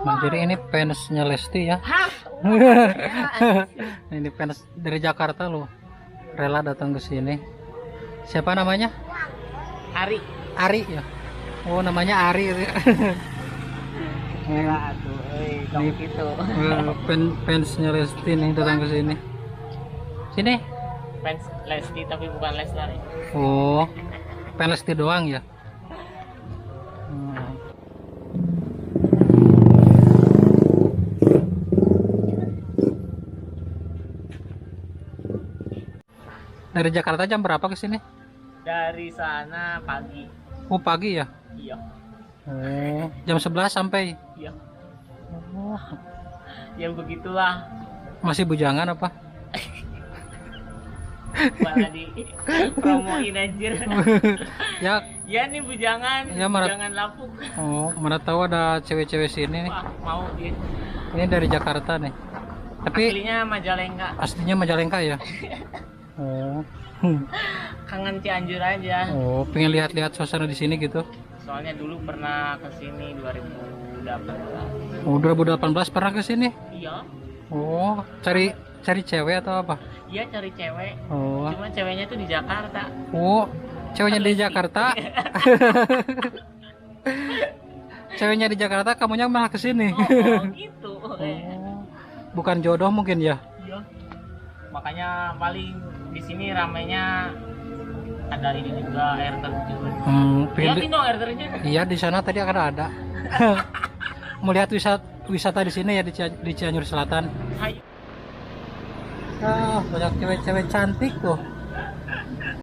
Mandiri ini fansnya Lesti ya. Hah? ini fans dari Jakarta loh. Rela datang ke sini. Siapa namanya? Ari. Ari ya. Oh, namanya Ari. Tuh, eh, Ini- gitu. Eh, fan fansnya Lesti nih datang ke sini. Sini. Fans Lesti tapi bukan Lestari. Oh, fan Lesti doang ya. Dari Jakarta jam berapa ke sini? Dari sana pagi. Oh, pagi ya. Iya. Oh, jam 11 sampai. Iya. Oh, Ya begitulah. masih bujangan apa? Malah di promoin anjir. ya, ya nih bujangan, Ya, Marat. bujangan lapuk. oh, mana tahu ada cewek-cewek sini nih. Wah, mau dia. Ini dari Jakarta nih. Tapi Aslinya Majalengka. aslinya Majalengka ya. Oh. Hmm. Kangen Cianjur aja. Oh, pengen lihat-lihat suasana di sini gitu. Soalnya dulu pernah ke sini 2018. Oh, 2018 pernah ke sini? Iya. Oh, cari cari cewek atau apa? Iya cari cewek. Oh. Cuma ceweknya tuh di Jakarta. Oh, ceweknya di Jakarta. ceweknya di Jakarta, kamunya malah ke sini. Oh, gitu. Oh, bukan jodoh mungkin ya? Makanya paling di sini ramainya ada ini juga air terjun. Hmm, li- dong air terjun. Iya, di sana tadi akan ada. Melihat wisata wisata di sini ya di, di Cianjur Selatan. Ah, banyak cewek-cewek cantik tuh.